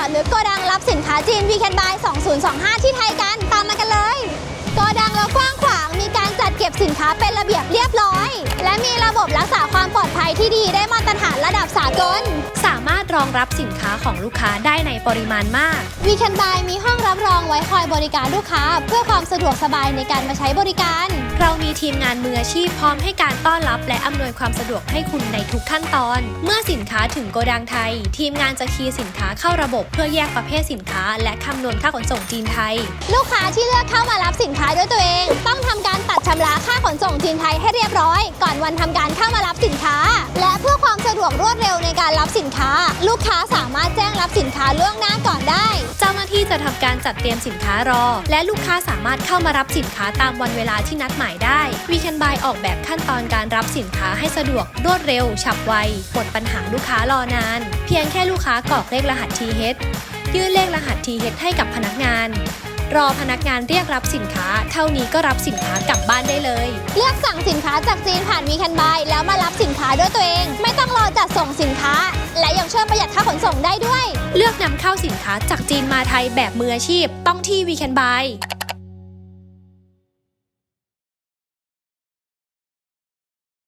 อดหรือโกดังรับสินค้าจีนวีแคนบาย2025 ที่ไทยกัน ตามมากันเลย โกดังเรากว้างขวาง มีการจัดเก็บสินค้าเป็นระเบียบเรียบร้อย และมีระบบรักษาความปลอดภัยที่ดีได้มาตรฐานระดับสากล รถรองรับสินค้าของลูกค้าได้ในปริมาณมาก We Can Buy มีห้องรับรองไว้คอยบริการลูกค้า เพื่อความสะดวกสบายในการมาใช้บริการ เรามีทีมงานมืออาชีพพร้อมให้การต้อนรับและอำนวยความสะดวกให้คุณในทุกขั้นตอน เมื่อสินค้าถึงโกดังไทย ทีมงานจะคีย์สินค้าเข้าระบบเพื่อแยกประเภทสินค้า และคำนวณค่าขนส่งจีนไทย ลูกค้าที่เลือกเข้ามารับสินค้าด้วยตัวเอง ต้องทำการตัดชำระค่าขนส่งจีนไทยให้เรียบร้อย ก่อนวันทำการเข้ามารับ วามสะดวกรวดเร็วในการรับสินค้า ลูกค้าสามารถแจ้งรับสินค้าล่วงหน้าก่อนได้ เจ้าหน้าที่จะทำการจัดเตรียมสินค้ารอ และลูกค้าสามารถเข้ามารับสินค้าตามวันเวลาที่นัดหมายได้ We Can Buy ออกแบบขั้นตอนการรับสินค้าให้สะดวกรวดเร็ว ฉับไวหมดปัญหาลูกค้ารอนาน เพียงแค่ลูกค้ากรอกเลขรหัส TH ยื่นเลขรหัส TH ให้กับพนักงานรอพนักงานเรียกรับสินค้า เท่านี้ก็รับสินค้ากลับบ้านได้เลย เลือกสั่งสินค้าจากจีนผ่าน We Can Buy แล้วมารับสินค้าด้วยตัวเอง ส่งสินค้า และยังช่วยประหยัดค่าขนส่งได้ด้วย เลือกนำเข้าสินค้าจากจีนมาไทยแบบมืออาชีพ ต้องที่วีแคนบาย